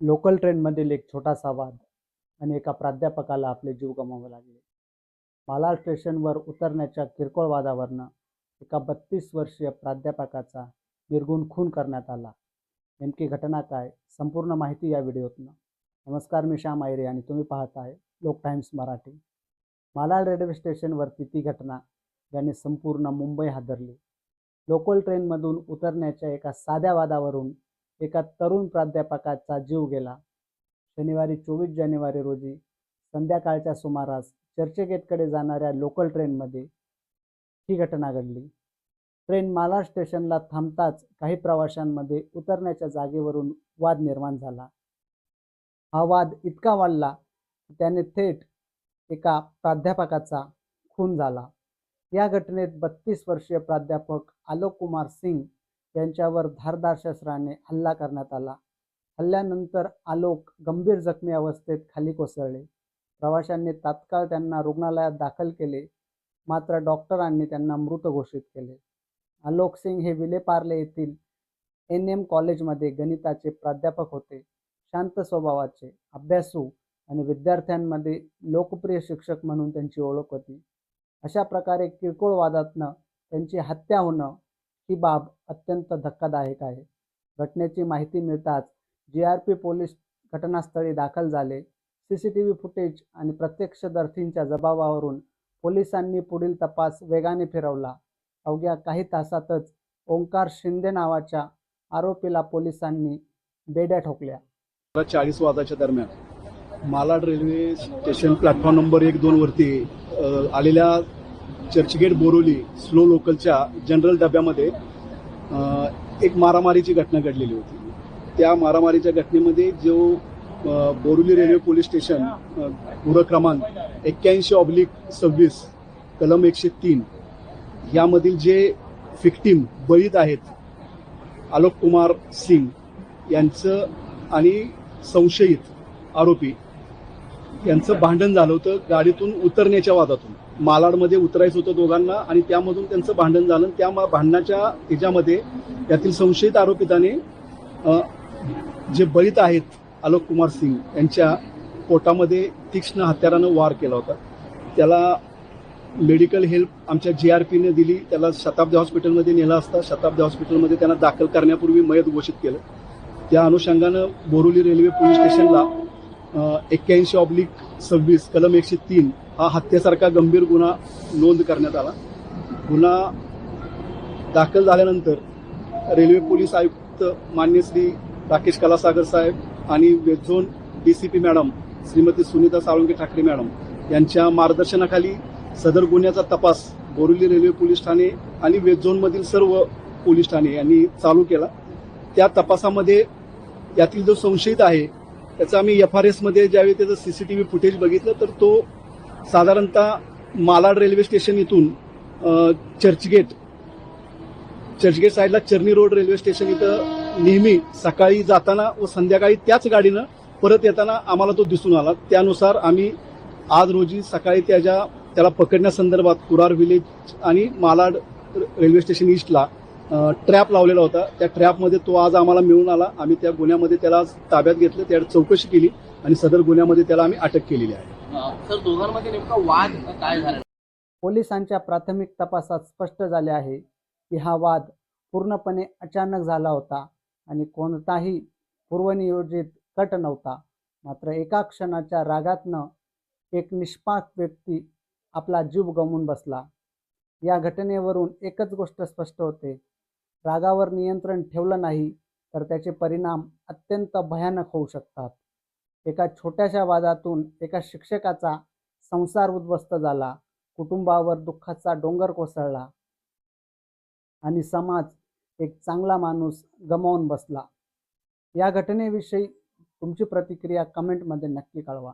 Local ट्रेनमधील एक छोटासा वाद आणि एका प्राध्यापकाला आपले जीव गमावे लागले. मालाड स्टेशनवर उतरण्याच्या किरकोळ वादावरनं एका बत्तीस वर्षीय प्राध्यापकाचा निर्गुण खून करण्यात आला. नेमकी घटना काय? संपूर्ण माहिती या व्हिडिओतनं. नमस्कार मी श्याम आयरे आणि तुम्ही पाहत आहे लोक टाइम्स मराठी. मालाड रेल्वे स्टेशनवरती ती घटना ज्याने संपूर्ण मुंबई हादरली. लोकल ट्रेनमधून उतरण्याच्या एका साध्या वादावरून एका तरुण प्राध्यापकाचा जीव गेला. शनिवारी चोवीस जानेवारी रोजी संध्याकाळच्या सुमारास चर्चगेटकडे जाणाऱ्या लोकल ट्रेनमध्ये ही घटना घडली. ट्रेन मालाड स्टेशनला थांबताच काही प्रवाशांमध्ये उतरण्याच्या जागेवरून वाद निर्माण झाला. हा वाद इतका वाढला की त्याने थेट एका प्राध्यापकाचा खून झाला. या घटनेत बत्तीस वर्षीय प्राध्यापक आलोक कुमार सिंग यांच्यावर धारदार शस्त्राने हल्ला करण्यात आला. हल्ल्यानंतर आलोक गंभीर जखमी अवस्थेत खाली कोसळले. प्रवाशांनी तात्काळ त्यांना रुग्णालयात दाखल केले. मात्र डॉक्टरांनी त्यांना मृत घोषित केले. आलोक सिंग हे विलेपार्ले येथील एन एम कॉलेजमध्ये गणिताचे प्राध्यापक होते. शांत स्वभावाचे अभ्यासू आणि विद्यार्थ्यांमध्ये लोकप्रिय शिक्षक म्हणून त्यांची ओळख होती. अशा प्रकारे किरकोळ वादातनं त्यांची हत्या होणं ही बाब अत्यंत धक्कादायक आहे. घटनेची माहिती मिळताच जी आर पी पोलीस घटनास्थळी दाखल झाले. C C T V footage आणि प्रत्यक्षदर्शींच्या जबाबावरून पोलिसांनी पुढील तपास वेगाने फिरवला. अवघ्या काही तासातच ओंकार शिंदे नावाच्या आरोपीला पोलिसांनी बेड्या ठोकल्या. चाळीस वाजाच्या दरम्यान Malad railway station platform number एक दोन वरती आलेल्या चर्चगेट बोरोली स्लो लोकलच्या जनरल डब्यामध्ये एक मारामारीची घटना घडलेली होती. त्या मारामारीच्या घटनेमध्ये जो बोरुली रेल्वे पोलीस स्टेशन अ, क्रमांक एक्क्याऐंशी ऑब्लिक सव्वीस कलम एकशे तीन यामधील जे फिक्टीम बळीत आहेत आलोक कुमार सिंग यांचं आणि संशयित आरोपी यांचं भांडण झालं होतं गाडीतून उतरण्याच्या वादातून. मालाडमध्ये उतरायचं होतं दोघांना आणि त्यामधून त्यांचं भांडण झालं त्या मा- भांडणाच्या ह्याच्यामध्ये यातील संशयित आरोपिताने जे बळीत आहेत आलोक कुमार सिंग यांच्या पोटामध्ये तीक्ष्ण हत्यारानं वार केला होता. त्याला मेडिकल हेल्प आमच्या जी आर पीने दिली त्याला शताब्दी हॉस्पिटलमध्ये नेला असता शताब्दी हॉस्पिटलमध्ये त्यांना दाखल करण्यापूर्वी मयत घोषित केलं. त्या अनुषंगानं बोरुली रेल्वे पोलीस स्टेशनला एक्क्याऐंशी ऑब्लिक सव्वीस कलम एकशे तीन हा हत्येसारखा गंभीर गुन्हा नोंद करण्यात आला. गुन्हा दाखल झाल्यानंतर रेल्वे पोलीस आयुक्त मान्य श्री राकेश कलासागर साहेब आणि वेझोन D C P madam Shrimati Sunita Salunke Thackeray madam यांच्या मार्गदर्शनाखाली सदर गुन्ह्याचा तपास बोरिवली रेल्वे पोलीस ठाणे आणि वेस्ट झोनमधील सर्व पोलीस ठाणे यांनी चालू केला. त्या तपासामध्ये यातील जो संशयित आहे त्याचा आम्ही एफ आर एसमध्ये ज्यावेळी त्याचं C C T V footage बघितलं तर तो साधारणतः मालाड रेल्वे स्टेशन इथून चर्चगेट चर्चगेट साईडला चर्नी रोड रेल्वे स्टेशन इथं नेहमी सकाळी जाताना व संध्याकाळी त्याच गाडीनं परत येताना आम्हाला तो दिसून आला. त्यानुसार आम्ही आज रोजी सकाळी त्याच्या त्याला पकडण्यासंदर्भात कुरार विलेज आणि मालाड रेल्वे स्टेशन ईस्टला ट्रॅप लावलेला होता. त्या ट्रॅपमध्ये तो आज आम्हाला मिळून आला. आम्ही त्या गुन्ह्यामध्ये त्याला ताब्यात घेतलं. त्या चौकशी केली आणि सदर गुन्ह्यामध्ये त्याला आम्ही अटक केलेली आहे. सर दोघांमध्ये नेमका वाद काय झाला? पोलिसांच्या प्राथमिक तपासात स्पष्ट झाले आहे की हा वाद पूर्णपणे अचानक झाला होता आणि कोणताही पूर्वनियोजित कट नव्हता. मात्र एका क्षणाच्या रागातनं एक निष्पाप व्यक्ती आपला जीव गमावून बसला. या घटनेवरून एकच गोष्ट स्पष्ट होते. रागावर नियंत्रण ठेवलं नाही तर त्याचे परिणाम अत्यंत भयानक होऊ शकतात. एका छोट्याशा वादातून एका शिक्षकाचा संसार उद्ध्वस्त झाला कुटुंबावर दुःखाचा डोंगर कोसळला आणि समाज एक चांगला माणूस गमावून बसला. या घटनेविषयी तुमची प्रतिक्रिया कमेंटमध्ये नक्की कळवा.